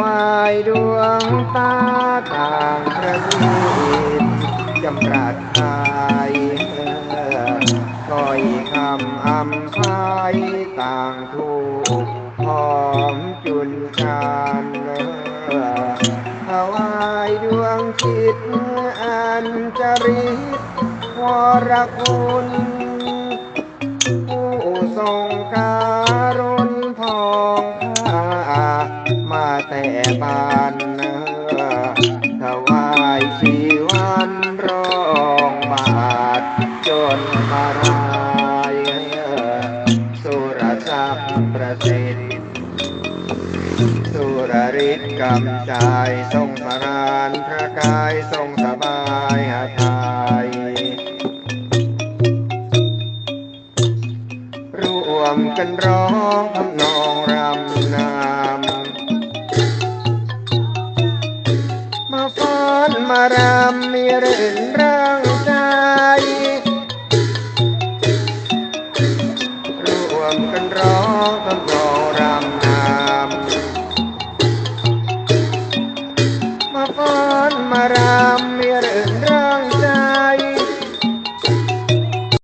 วายดวงตาต่างประทีปจำรัดทายก้อยคำอำพายต่างถูกหอมจุนกันถวายดวงจิตอันจริตวรคุณผู้ทรงกา แต่บานถวายชีวันร้องบาทจนมารายสุรศักดิ์ประสิทธิ์สุรฤทธิ์กำจายทรงสรานพระกายทรงสบายหาไทยรวมกันร้องทำนอง มารำมีเรื่นร่างใจรวมกันร้องทำนองรำนำมาฟ้อนมารำมีเรื่นร่